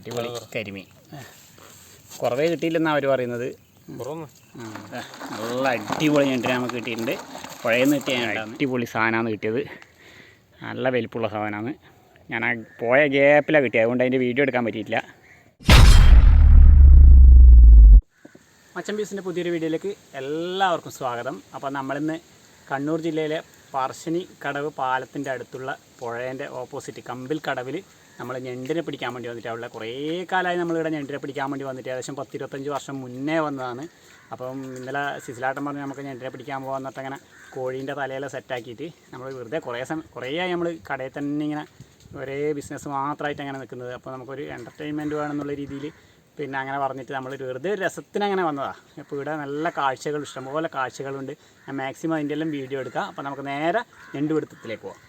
അടിപൊളി കരിമീൻ. കുറവേ കിട്ടിയില്ലെന്നാണ് അവർ പറയുന്നത്. നല്ല അടിപൊളി ഞണ്ടിനെ നമുക്ക് കിട്ടിയിട്ടുണ്ട്. പുഴയിൽ നിന്ന് കിട്ടിയ അടിപൊളി സാധനമാണ് കിട്ടിയത്. നല്ല വലിപ്പമുള്ള സാധനമാണ് ഞാൻ ആ പോയ ഗ്യാപ്പിലാണ് കിട്ടിയത് അതുകൊണ്ട് അതിന്റെ വീഡിയോ എടുക്കാൻ പറ്റിയിട്ടില്ല. മച്ചം പീസിന്റെ പുതിയൊരു വീഡിയോയിലേക്ക് എല്ലാവർക്കും സ്വാഗതം. അപ്പോൾ നമ്മളിന്ന് കണ്ണൂർ ജില്ലയിലെ പറശ്ശിനി കടവ് പാലത്തിന്റെ അടുത്തുള്ള പുഴേന്റെ ഓപ്പോസിറ്റ് കമ്പിൽ കടവിൽ നമ്മൾ ഞണ്ടിനെ പിടിക്കാൻ വേണ്ടി വന്നിട്ട് അവിടെ കുറേ കാലമായി നമ്മളിവിടെ ഞണ്ടിനെ പിടിക്കാൻ വേണ്ടി വന്നിട്ട് ഏകദേശം പത്തിരുപത്തഞ്ച് വർഷം മുന്നേ വന്നതാണ്. അപ്പം ഇന്നലെ സിസിലാട്ടം പറഞ്ഞ് നമുക്ക് ഞണ്ടിനെ പിടിക്കാൻ പോകാൻ എന്നിട്ട് അങ്ങനെ കോഴീന്റെ തലയെല്ലാം സെറ്റാക്കിയിട്ട് നമ്മൾ വെറുതെ കുറേ സമയം കുറേ ആയി നമ്മൾ കടയിൽ തന്നെ ഇങ്ങനെ ഒരേ ബിസിനസ് മാത്രമായിട്ട് അങ്ങനെ നിൽക്കുന്നത്. അപ്പോൾ നമുക്കൊരു എന്റർടൈൻമെന്റ് വേണമെന്നുള്ള രീതിയിൽ പിന്നെ അങ്ങനെ പറഞ്ഞിട്ട് നമ്മൾ വെറുതെ ഒരു രസത്തിന് അങ്ങനെ വന്നതാണ് അപ്പോൾ ഇവിടെ നല്ല കാഴ്ചകൾ ഇഷ്ടംപോലെ കാഴ്ചകളുണ്ട്. ഞാൻ മാക്സിമം അതിന്റെ എല്ലാം വീഡിയോ എടുക്കാം. അപ്പോൾ നമുക്ക് നേരെ ഞണ്ടുപിടുത്തത്തിലേക്ക് പോവാം.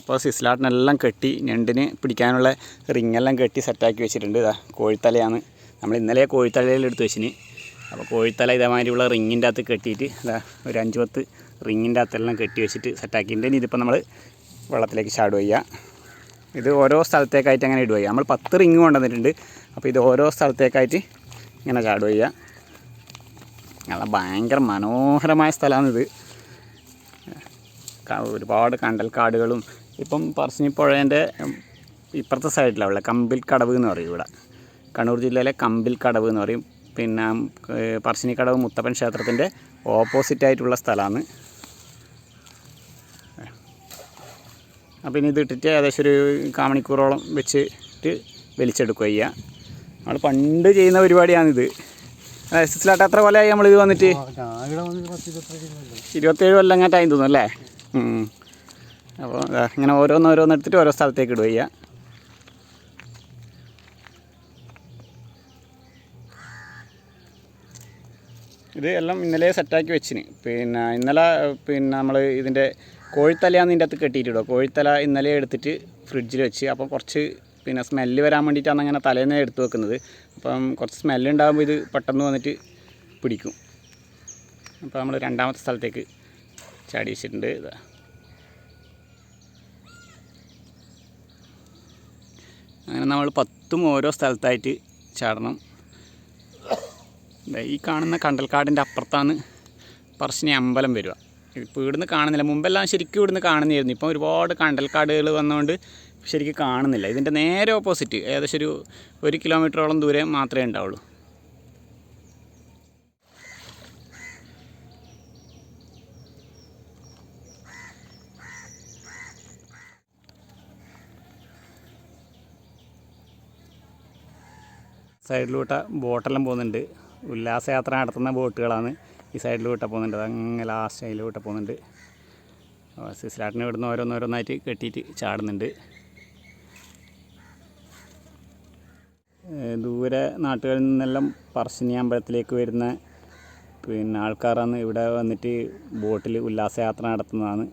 അപ്പോൾ സിസ്ലാട്ടിനെല്ലാം കെട്ടി ഞണ്ടിന് പിടിക്കാനുള്ള റിങ്ങെല്ലാം കെട്ടി സെറ്റാക്കി വെച്ചിട്ടുണ്ട്. ഇതാ കോഴിത്തലയാണ്. നമ്മൾ ഇന്നലെ കോഴിത്തലയിൽ എടുത്ത് വെച്ചിന്. അപ്പോൾ കോഴിത്തല ഇതേമാതിരിയുള്ള റിങ്ങിന്റെ അകത്ത് കെട്ടിയിട്ട് ഇതാ ഒരു അഞ്ച് പത്ത് റിങ്ങിന്റെ അകത്തെല്ലാം കെട്ടി വെച്ചിട്ട് സെറ്റാക്കിയിട്ടുണ്ട്. ഇതിപ്പോൾ നമ്മൾ വെള്ളത്തിലേക്ക് ചാടുക ചെയ്യുക. ഇത് ഓരോ സ്ഥലത്തേക്കായിട്ട് അങ്ങനെ ഇടുക നമ്മൾ പത്ത് റിങ് കൊണ്ടുവന്നിട്ടുണ്ട് അപ്പോൾ ഇത് ഓരോ സ്ഥലത്തേക്കായിട്ട് ഇങ്ങനെ ചാടുക ചെയ്യുക. നല്ല ഭയങ്കര മനോഹരമായ സ്ഥലമാണിത്. ഒരുപാട് കണ്ടൽക്കാടുകളും ഇപ്പം പറശ്ശിനി പുഴേന്റെ ഇപ്പുറത്തെ സൈഡിലാണ് ഉള്ളത് കമ്പിൽ കടവ് എന്ന് പറയും ഇവിടെ. കണ്ണൂർ ജില്ലയിലെ കമ്പിൽ കടവ് എന്ന് പറയും. പിന്നെ പറശ്ശിനിക്കടവ് പറശ്ശിനി കടവ് മുത്തപ്പൻ ക്ഷേത്രത്തിന്റെ ഓപ്പോസിറ്റ് ആയിട്ടുള്ള സ്ഥലമാണ്. അപ്പോൾ ഇനി ഇത് ഇട്ടിട്ട് ഏകദേശം ഒരു കാമണിക്കൂറോളം വെച്ചിട്ട് വലിച്ചെടുക്കുക ചെയ്യുക. നമ്മൾ പണ്ട് ചെയ്യുന്ന പരിപാടിയാണിത്. സിസ്ലാട്ട് എത്ര കൊല്ലമായി നമ്മളിത് വന്നിട്ട്? ഇരുപത്തേഴ് കൊല്ലം. അങ്ങോട്ടായി തോന്നുന്നു അല്ലേ. അപ്പോൾ ഇങ്ങനെ ഓരോന്ന് ഓരോന്ന് എടുത്തിട്ട് ഓരോ സ്ഥലത്തേക്ക് ഇടുക ചെയ്യുക ഇത് എല്ലാം ഇന്നലെ സെറ്റാക്കി വെച്ചിന്. പിന്നെ ഇന്നലെ പിന്നെ നമ്മൾ ഇതിന്റെ കോഴിത്തലയാണ് ഇതിന്റെ അകത്ത് കെട്ടിയിട്ടിടുക. കോഴിത്തല ഇന്നലെ എടുത്തിട്ട് ഫ്രിഡ്ജിൽ വെച്ച്. അപ്പോൾ കുറച്ച് പിന്നെ സ്മെല്ല് വരാൻ വേണ്ടിയിട്ടാണ് അങ്ങനെ തലേന്ന് എടുത്തു വെക്കുന്നത്. അപ്പം കുറച്ച് സ്മെല്ല് ഉണ്ടാകുമ്പോൾ ഇത് പെട്ടെന്ന് വന്നിട്ട് പിടിക്കും. അപ്പോൾ നമ്മൾ രണ്ടാമത്തെ സ്ഥലത്തേക്ക് ചാടി വെച്ചിട്ടുണ്ട്. ഇതാ അങ്ങനെ നമ്മൾ പത്തും ഓരോ സ്ഥലത്തായിട്ട് ചാടണം. ഈ കാണുന്ന കണ്ടൽക്കാടിന്റെ അപ്പുറത്താണ് പറശ്ശിനി അമ്പലം വരിക. ഇപ്പോൾ ഇവിടുന്ന് കാണുന്നില്ല. മുമ്പെല്ലാം ശരിക്കും ഇവിടുന്ന് കാണുന്നതായിരുന്നു. ഇപ്പം ഒരുപാട് കണ്ടൽക്കാടുകൾ വന്നുകൊണ്ട് ശരിക്കും കാണുന്നില്ല. ഇതിന്റെ നേരെ ഓപ്പോസിറ്റ് ഏകദേശം ഒരു ഒരു കിലോമീറ്ററോളം ദൂരെ മാത്രമേ ഉണ്ടാവുള്ളൂ. സൈഡിലൂട്ട ബോട്ടെല്ലാം പോകുന്നുണ്ട്. ഉല്ലാസയാത്ര നടത്തുന്ന ബോട്ടുകളാണ് ഈ സൈഡിലൂട്ട പോകുന്നുണ്ട്. അതങ്ങനെ ലാസ്റ്റ് അതിലൂട്ട പോകുന്നുണ്ട്. സിസ്ലാട്ടിനെ ഇവിടുന്ന് ഓരോന്നോരോന്നായിട്ട് കെട്ടിയിട്ട് ചാടുന്നുണ്ട്. ദൂരെ നാട്ടുകളിൽ നിന്നെല്ലാം പറശ്ശിനി അമ്പലത്തിലേക്ക് വരുന്ന പിന്നെ ആൾക്കാരാണ് ഇവിടെ വന്നിട്ട് ബോട്ടിൽ ഉല്ലാസയാത്ര നടത്തുന്നതാണ്.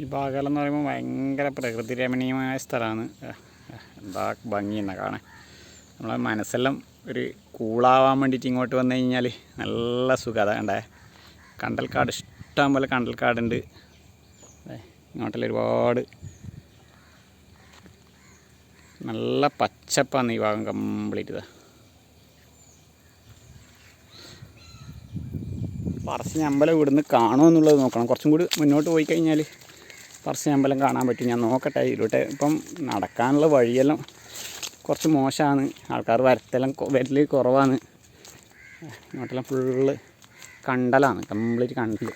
ഈ ഭാഗം എന്ന് പറയുമ്പോൾ ഭയങ്കര പ്രകൃതി രമണീയമായ സ്ഥലമാണ്. എന്താ ഭംഗി എന്നാ കാണാൻ. നമ്മളെ മനസ്സെല്ലാം ഒരു കൂളാവാൻ വേണ്ടിയിട്ട് ഇങ്ങോട്ട് വന്നു കഴിഞ്ഞാൽ നല്ല സുഖം. അതാ കണ്ടേ? കണ്ടൽക്കാട് ഇഷ്ടം പോലെ കണ്ടൽക്കാടുണ്ട്. ഇങ്ങോട്ടെല്ലാം ഒരുപാട് നല്ല പച്ചപ്പാണ് ഈ ഭാഗം കംപ്ലീറ്റ്. ഇതാ പറശ്ശിനി അമ്പലം ഇവിടുന്ന് കാണുമെന്നുള്ളത് നോക്കണം. കുറച്ചും കൂടി മുന്നോട്ട് പോയി കഴിഞ്ഞാൽ പറശ്ശിനി അമ്പലം കാണാൻ പറ്റും. ഞാൻ നോക്കട്ടെ ഇതിലൂടെ ഇപ്പം നടക്കാനുള്ള വഴിയെല്ലാം കുറച്ച് മോശമാണ്. ആൾക്കാർ വരത്തെല്ലാം വരൽ കുറവാണ്. ഇങ്ങോട്ടെല്ലാം ഫുള്ള് കണ്ടലാണ് കംപ്ലീറ്റ് കണ്ടൽ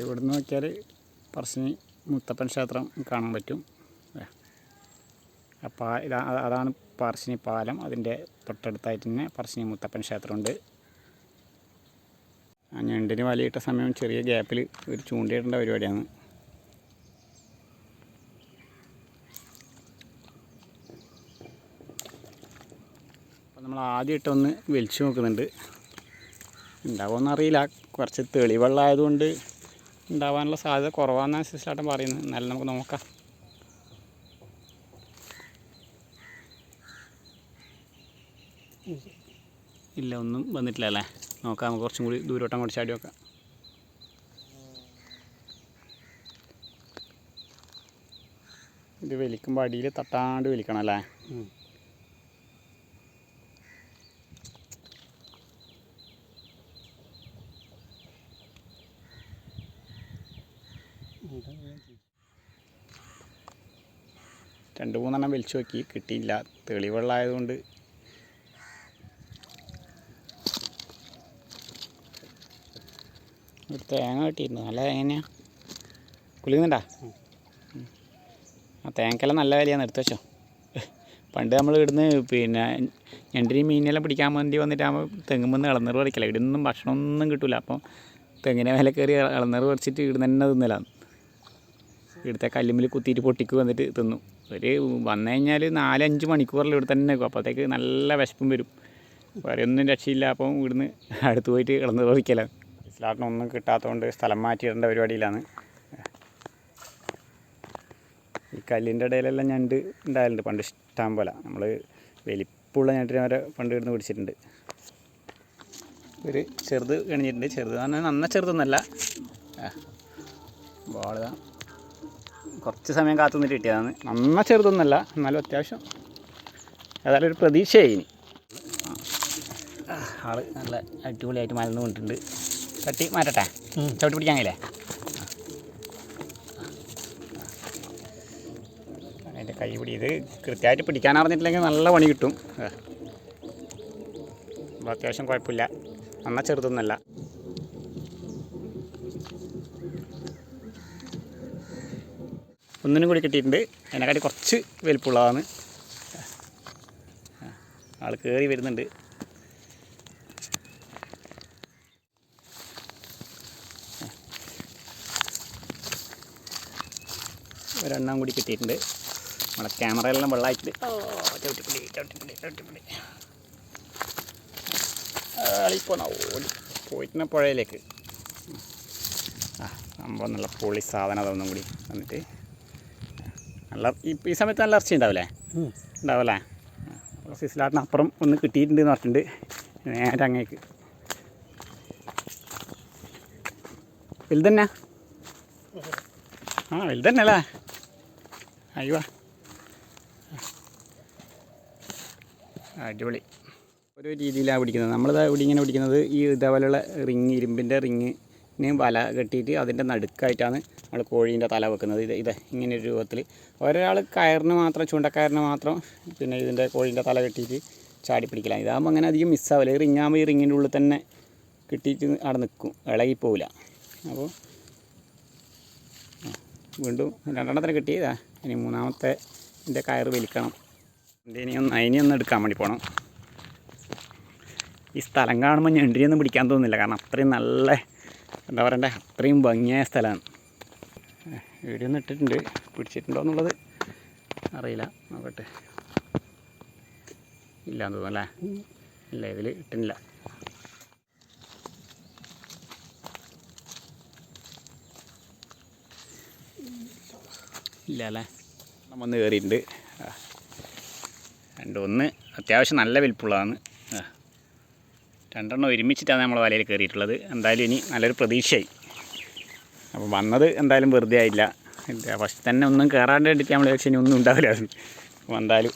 ഇവിടെ നിന്ന് നോക്കിയാൽ പറശ്ശിനി മുത്തപ്പൻ ക്ഷേത്രം കാണാൻ പറ്റും. അപ്പം ഇതാ അതാണ് പറശ്ശിനി പാലം. അതിന്റെ തൊട്ടടുത്തായിട്ട് തന്നെ പറശ്ശിനി മുത്തപ്പൻ ക്ഷേത്രമുണ്ട്. ആ ഞണ്ടിന് വലയിട്ട സമയം ചെറിയ ഗ്യാപ്പിൽ ഒരു ചൂണ്ടയിടേണ്ട പരിപാടിയാണ്. അപ്പോൾ നമ്മൾ ആദ്യമായിട്ടൊന്ന് വലിച്ചു നോക്കുന്നുണ്ട്. ഉണ്ടാവുമെന്നറിയില്ല കുറച്ച് തെളിവെള്ളമായതുകൊണ്ട് ഉണ്ടാവാനുള്ള സാധ്യത കുറവാണെന്നാണ് സിസ്റ്റാട്ടൻ പറയുന്നത്. എന്നാലും നമുക്ക് നോക്കാം. ഇല്ല ഒന്നും വന്നിട്ടില്ല അല്ലേ? നോക്കാം നമുക്ക് കുറച്ചും കൂടി ദൂരോട്ടം അങ്ങോട്ട് ചാടി നോക്കാം. ഇത് വലിക്കുമ്പോൾ അടിയിൽ തട്ടാണ്ട് വലിക്കണം അല്ലേ. രണ്ട് മൂന്നെണ്ണം വലിച്ചു നോക്കി കിട്ടിയില്ല. തെളിവെള്ളമായതുകൊണ്ട് ഒരു തേങ്ങ കിട്ടിയിരുന്നു നല്ല തേങ്ങനെയാ കുലുങ്ങുന്നുണ്ടാ ആ തേങ്ങക്കെല്ലാം നല്ല വിലയാണ്. എടുത്തു വെച്ചോ. പണ്ട് നമ്മൾ ഇവിടുന്ന് പിന്നെ ഞണ്ടിനെയും മീനെല്ലാം പിടിക്കാൻ വേണ്ടി വന്നിട്ടാകുമ്പോൾ തെങ്ങുമ്പോൾ ഇളനീർ പറിക്കില്ല ഇവിടെ നിന്നും ഭക്ഷണമൊന്നും കിട്ടില്ല അപ്പോൾ തെങ്ങിനെ വില കയറി ഇളനീർ പറിച്ചിട്ട് ഇവിടുന്ന് തന്നെ തിന്നില്ല ഇവിടുത്തെ കല്ലുമ്മിൽ കുത്തിയിട്ട് പൊട്ടിക്ക് വന്നിട്ട് തിന്നു. ഒരു വന്നു കഴിഞ്ഞാൽ നാലഞ്ച് മണിക്കൂറിൽ ഇവിടെ തന്നെ നിൽക്കും അപ്പോഴത്തേക്ക് നല്ല വിശപ്പും വരും. വേറെ ഒന്നും രക്ഷയില്ല. അപ്പം ഇവിടുന്ന് അടുത്ത് പോയിട്ട് ഇളനീർ പറിക്കലാണ് ഇസ്ലാട്ടിനൊന്നും കിട്ടാത്തതുകൊണ്ട് സ്ഥലം മാറ്റിയിടേണ്ട പരിപാടിയിലാണ്. ഈ കല്ലിന്റെ ഇടയിലെല്ലാം ഞണ്ട് ഉണ്ടായാലുണ്ട്. പണ്ട് ഇഷ്ടം പോലെ. നമ്മൾ വലിപ്പമുള്ള ഞണ്ടിനെ വരെ പണ്ട് ഇവിടുന്ന് പിടിച്ചിട്ടുണ്ട്. ഒരു ചെറുത് കണിഞ്ഞിട്ടുണ്ട് ചെറുത് പറഞ്ഞാൽ നന്ന ചെറുതൊന്നല്ല. ബോളിതാ കുറച്ച് സമയം കാത്തു നിന്നിട്ട് കിട്ടിയതാണ്. നന്ന ചെറുതൊന്നല്ല. എന്നാലും അത്യാവശ്യം ഏതായാലും ഒരു പ്രതീക്ഷയായി ഇനി. ആൾ നല്ല അടിപൊളിയായിട്ട് മലന്ന് കൊണ്ടിട്ടുണ്ട് തട്ടി മാറ്റട്ടെ? ചവിട്ടി പിടിക്കാങ്ങില്ലേ അതിന്റെ കൈ പിടി ഇത് കൃത്യമായിട്ട് പിടിക്കാൻ അറിഞ്ഞിട്ടില്ലെങ്കിൽ നല്ല പണി കിട്ടും. അത്യാവശ്യം കുഴപ്പമില്ല. നന്ന ചെറുതൊന്നുമല്ല. ഒന്നിനും കൂടി കിട്ടിയിട്ടുണ്ട്. അതിനെക്കാട്ടി കുറച്ച് വലുപ്പമുള്ളതാണ്. ആൾ കയറി വരുന്നുണ്ട്. ഒരെണ്ണം കൂടി കിട്ടിയിട്ടുണ്ട്. നമ്മളെ ക്യാമറയിലെല്ലാം വെള്ളമായിട്ട് ഓ ചവിട്ടിപ്പിടി ചവിട്ടിപ്പിടി ചവിട്ടിപ്പിടി. ആളിപ്പോണ ഓടി പോയിട്ടിന് പുഴയിലേക്ക്. ആ സംഭവം നല്ല പൊളി സാധനം അതൊന്നും കൂടി വന്നിട്ട്. നല്ല ഈ സമയത്ത് നല്ല ഇറച്ചി ഉണ്ടാവില്ലേ? ഉണ്ടാവില്ലേ? ഉണ്ടാവല്ലേ സിസിലാട്ടിന് അപ്പുറം ഒന്ന് കിട്ടിയിട്ടുണ്ട് എന്ന് പറഞ്ഞിട്ടുണ്ട്. നേരെ അങ്ങേക്ക്. വലുതന്നെ? ആ വലുതന്നെ അല്ലേ? അയ്യോ അടിപൊളി. ഓരോ രീതിയിലാണ് പിടിക്കുന്നത്. നമ്മളിത് ഇവിടെ ഇങ്ങനെ പിടിക്കുന്നത് ഈ ഇതേപോലെയുള്ള റിങ് ഇരുമ്പിന്റെ റിങ്ങിന് വല കെട്ടിയിട്ട് അതിന്റെ നടുക്കായിട്ടാണ് നമ്മൾ കോഴീന്റെ തല വെക്കുന്നത്. ഇത് ഇത് ഇങ്ങനെ ഒരു രൂപത്തിൽ ഒരാൾ കയറിന് മാത്രം ചൂണ്ടക്കയറിന് മാത്രം പിന്നെ ഇതിന്റെ കോഴീന്റെ തല കെട്ടിയിട്ട് ചാടി പിടിക്കലാണ്. ഇതാകുമ്പോൾ അങ്ങനെ അധികം മിസ്സാവില്ല ഈ റിങ്ങാകുമ്പോൾ ഈ റിങ്ങിന്റെ ഉള്ളിൽ തന്നെ കിട്ടിയിട്ട് അവിടെ നിൽക്കും ഇളകിപ്പോവില്ല അപ്പോൾ ആ, വീണ്ടും രണ്ടെണ്ണത്തിന് കിട്ടിയതാ. ഇനി മൂന്നാമത്തെ ഇതിന്റെ കയറ് വലിക്കണം. ഇനി ഒന്ന് അതിനെ ഒന്ന് എടുക്കാൻ വേണ്ടി പോകണം ഈ സ്ഥലം കാണുമ്പോൾ ഞണ്ടിനെയൊന്നും പിടിക്കാൻ തോന്നുന്നില്ല. കാരണം അത്രയും നല്ല എന്താ പറയണ്ടേ അത്രയും ഭംഗിയായ സ്ഥലമാണ്. വീഡിയോ ഒന്ന് ഇട്ടിട്ടുണ്ട്. പിടിച്ചിട്ടുണ്ടോ എന്നുള്ളത് അറിയില്ല. നോക്കട്ടെ. ഇല്ല തോന്നുന്നു അല്ലേ? ഇല്ല ഇതിൽ ഇട്ടില്ല ഇല്ല അല്ലേ നമ്മൾ ഒന്ന് കയറിയിട്ടുണ്ട് രണ്ടൊന്ന്. അത്യാവശ്യം നല്ല വലിപ്പുള്ളതാണ്. രണ്ടെണ്ണം ഒരുമിച്ചിട്ടാണ് നമ്മൾ വലയിൽ കയറിയിട്ടുള്ളത്. എന്തായാലും ഇനി നല്ലൊരു പ്രതീക്ഷയായി. അപ്പോൾ വന്നത് എന്തായാലും വെറുതെ ആയില്ല. ഫസ്റ്റ് തന്നെ ഒന്നും കയറാണ്ട് വേണ്ടിയിട്ട് നമ്മൾ ഇനി ഒന്നും ഉണ്ടാവില്ല. അപ്പോൾ എന്തായാലും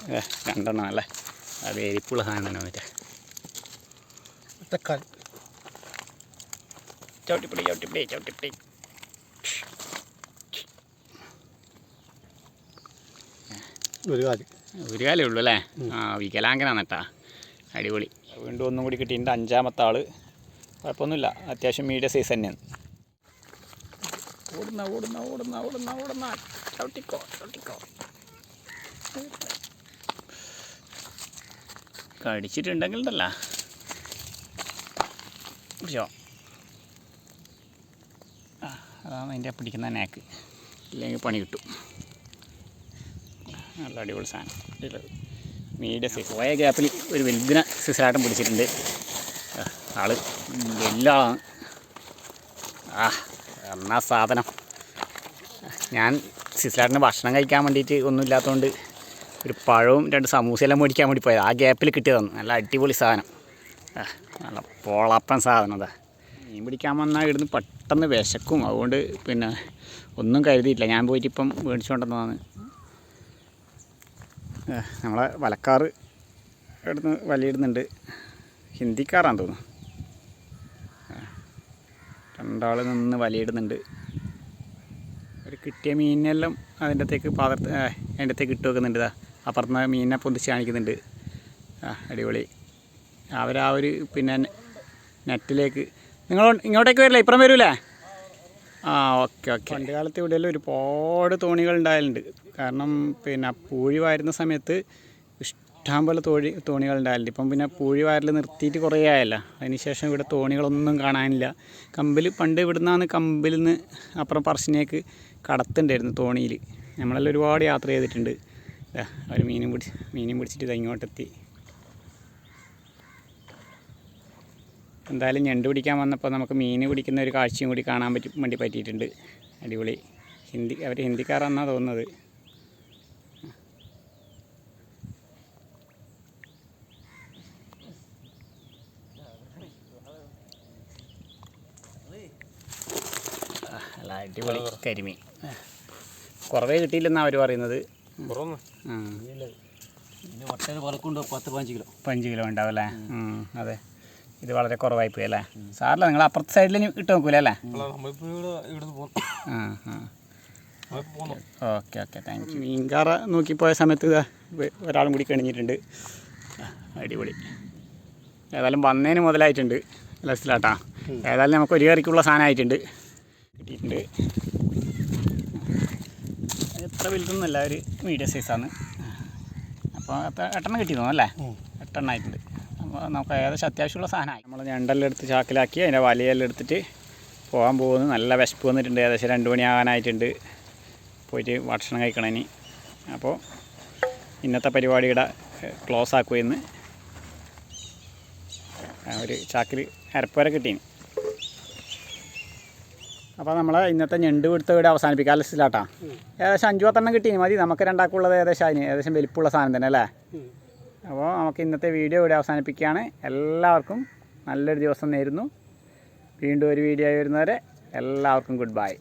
രണ്ടെണ്ണം അല്ലേ? അത് എരിപ്പുള്ള സാധനം തന്നെ വന്നിട്ട് തക്കാളി. ചവിട്ടിപ്പിടി ചവിട്ടിപ്പിടി ചവിട്ടിപ്പിടി ഒരു കാലി. ഒരു കാലേ ഉള്ളൂ അല്ലേ? ആ വികലാംഗനാണ് കേട്ടാ അടിപൊളി. വീണ്ടും ഒന്നും കൂടി കിട്ടിയിട്ടുണ്ട് അഞ്ചാമത്തെ ആൾ. കുഴപ്പമൊന്നുമില്ല. അത്യാവശ്യം മീഡിയം സൈസ് തന്നെയാണ്. ഓടുന്ന ഓടുന്ന ഓടുന്ന ഓടുന്ന ഓടുന്ന. ചവിട്ടിക്കോ ചവിട്ടിക്കോ. കടിച്ചിട്ടുണ്ടെങ്കിൽ ഉണ്ടല്ല പിടിച്ചോ. ആ അതാണ് അതിന്റെ പിടിക്കുന്ന നാക്ക് ഇല്ലെങ്കിൽ പണി കിട്ടും. നല്ല അടിപൊളി സാധനം. മീഡിയം സൈസ് പോയ ഗ്യാപ്പിൽ ഒരു വലുതിനെ സിസാട്ടം പിടിച്ചിട്ടുണ്ട്. ആൾ വലിയ ആ എന്നാ സാധനം. ഞാൻ സിസ്ലാട്ടിന് ഭക്ഷണം കഴിക്കാൻ വേണ്ടിയിട്ട് ഒന്നും ഇല്ലാത്തതുകൊണ്ട് ഒരു പഴവും രണ്ട് സമൂസയെല്ലാം മേടിക്കാൻ വേണ്ടി പോയത്. ആ ഗ്യാപ്പിൽ കിട്ടിയതാണ്. നല്ല അടിപൊളി സാധനം. നല്ല പോളപ്പൻ സാധനം അതാ. മീൻ പിടിക്കാൻ വന്നാൽ ഇവിടുന്ന് പെട്ടെന്ന് വിശക്കും. അതുകൊണ്ട് പിന്നെ ഒന്നും കരുതിയിട്ടില്ല. ഞാൻ പോയിട്ട് ഇപ്പം മേടിച്ചുകൊണ്ടെന്നതാണ് ആ, നമ്മളെ വലക്കാറ് ഇവിടുന്ന് വലിയിടുന്നുണ്ട്. ഹിന്ദിക്കാറാന്ന് തോന്നുന്നു. രണ്ടാൾ നിന്ന് വലിയിടുന്നുണ്ട്. ഒരു കിട്ടിയ മീനിനെല്ലാം അതിന്റെ അകത്തേക്ക് പാത്രത്ത് ആ, അതിന്റെ അകത്തേക്ക് ഇട്ട് വെക്കുന്നുണ്ട് ഇതാ. അപ്പുറത്തുനിന്ന് മീനിനെ പൊന്തിച്ച് കാണിക്കുന്നുണ്ട്. ആ അടിപൊളി. അവരാ ഒരു പിന്നെ നെറ്റിലേക്ക് നിങ്ങൾ ഇങ്ങോട്ടേക്ക് വരില്ലേ? ഇപ്പുറം വരൂലേ? ആ ഓക്കെ ഓക്കെ. പണ്ട് കാലത്ത് ഇവിടെയെല്ലാം ഒരുപാട് തോണികൾ ഉണ്ടായാലുണ്ട്. കാരണം പിന്നെ പൂഴി വാരുന്ന സമയത്ത് ഇഷ്ടം പോലെ തോഴി തോണികൾ ഉണ്ടായാലുണ്ട്. ഇപ്പം പിന്നെ പൂഴി വാരൽ നിർത്തിയിട്ട് കുറേ ആയല്ല. അതിനുശേഷം ഇവിടെ തോണികളൊന്നും കാണാനില്ല. കമ്പിൽ പണ്ട് ഇവിടുന്നാണ് കമ്പിൽ നിന്ന് അപ്പുറം പറശ്ശിനേക്ക് കടത്തുണ്ടായിരുന്നു തോണിയിൽ നമ്മളെല്ലാം ഒരുപാട് യാത്ര ചെയ്തിട്ടുണ്ട്. അവർ മീനും പിടിച്ച് മീനും പിടിച്ചിട്ട് ഇത് ഇങ്ങോട്ടെത്തി. എന്തായാലും ഞണ്ട് പിടിക്കാൻ വന്നപ്പോൾ നമുക്ക് മീൻ പിടിക്കുന്ന ഒരു കാഴ്ചയും കൂടി കാണാൻ പറ്റി വേണ്ടി പറ്റിയിട്ടുണ്ട്. അടിപൊളി. ഹിന്ദി അവർ ഹിന്ദിക്കാരാണെന്നാണ് തോന്നുന്നത്. അല്ല അടിപൊളി. കരിമി കുറവേ കിട്ടിയില്ലെന്നാണ് അവർ പറയുന്നത്. പത്ത് പതിനഞ്ച് കിലോ. പതിനഞ്ച് കിലോ ഉണ്ടാവും അല്ലേ? അതെ. ഇത് വളരെ കുറവായി പോയി അല്ലേ? സാറില്ല നിങ്ങൾ അപ്പുറത്തെ സൈഡിൽ ഇട്ട് നോക്കൂലേ അല്ലേ? ആ ഓക്കെ ഓക്കെ താങ്ക് യു മീൻകാറ നോക്കിപ്പോയ സമയത്ത് ഇതാ ഒരാളും കൂടി കഴിഞ്ഞിട്ടുണ്ട് അടിപൊളി. ഏതായാലും വന്നതിന് മുതലായിട്ടുണ്ട് ലസ്സിലാട്ടാ ഏതായാലും നമുക്ക് ഒരു കറിക്കുള്ള സാധനമായിട്ടുണ്ട് കിട്ടിയിട്ടുണ്ട്. എത്ര വലുതൊന്നുമല്ല ഒരു മീഡിയം സൈസാണ് അപ്പോൾ എത്ര എട്ടെണ്ണം കിട്ടിയിരുന്നു തോന്നുന്നു അല്ലേ? എട്ടെണ്ണം ആയിട്ടുണ്ട്. അപ്പോൾ നമുക്ക് ഏകദേശം അത്യാവശ്യമുള്ള സാധനമായി. നമ്മൾ ഞണ്ടെല്ലാം എടുത്ത് ചാക്കിലാക്കി അതിന്റെ വലയെല്ലാം എടുത്തിട്ട് പോകാൻ പോകുന്നു. നല്ല വിശപ്പ് വന്നിട്ടുണ്ട്. ഏകദേശം രണ്ട് മണിയാകാനായിട്ടുണ്ട്. പോയിട്ട് ഭക്ഷണം കഴിക്കണം ഇനി അപ്പോൾ ഇന്നത്തെ പരിപാടിയുടെ ക്ലോസ് ആക്കുമെന്ന് ഒരു ചാക്കിൽ അരപ്പുവരെ കിട്ടീന്. അപ്പോൾ നമ്മൾ ഇന്നത്തെ ഞണ്ട് പിടുത്ത വീട് അവസാനിപ്പിക്കാം. അലസിലാട്ടാ ഏകദേശം അഞ്ചു പത്തെണ്ണം കിട്ടീന്. മതി നമുക്ക് രണ്ടാക്കുള്ളത് ഏകദേശം അതിന്. ഏകദേശം വലിപ്പമുള്ള സാധനം തന്നെ അല്ലേ? അപ്പോൾ നമുക്ക് ഇന്നത്തെ വീഡിയോ ഇവിടെ അവസാനിപ്പിക്കുകയാണ്. എല്ലാവർക്കും നല്ലൊരു ദിവസം നേരുന്നു. വീണ്ടും ഒരു വീഡിയോ വരുന്നവരെ എല്ലാവർക്കും ഗുഡ് ബൈ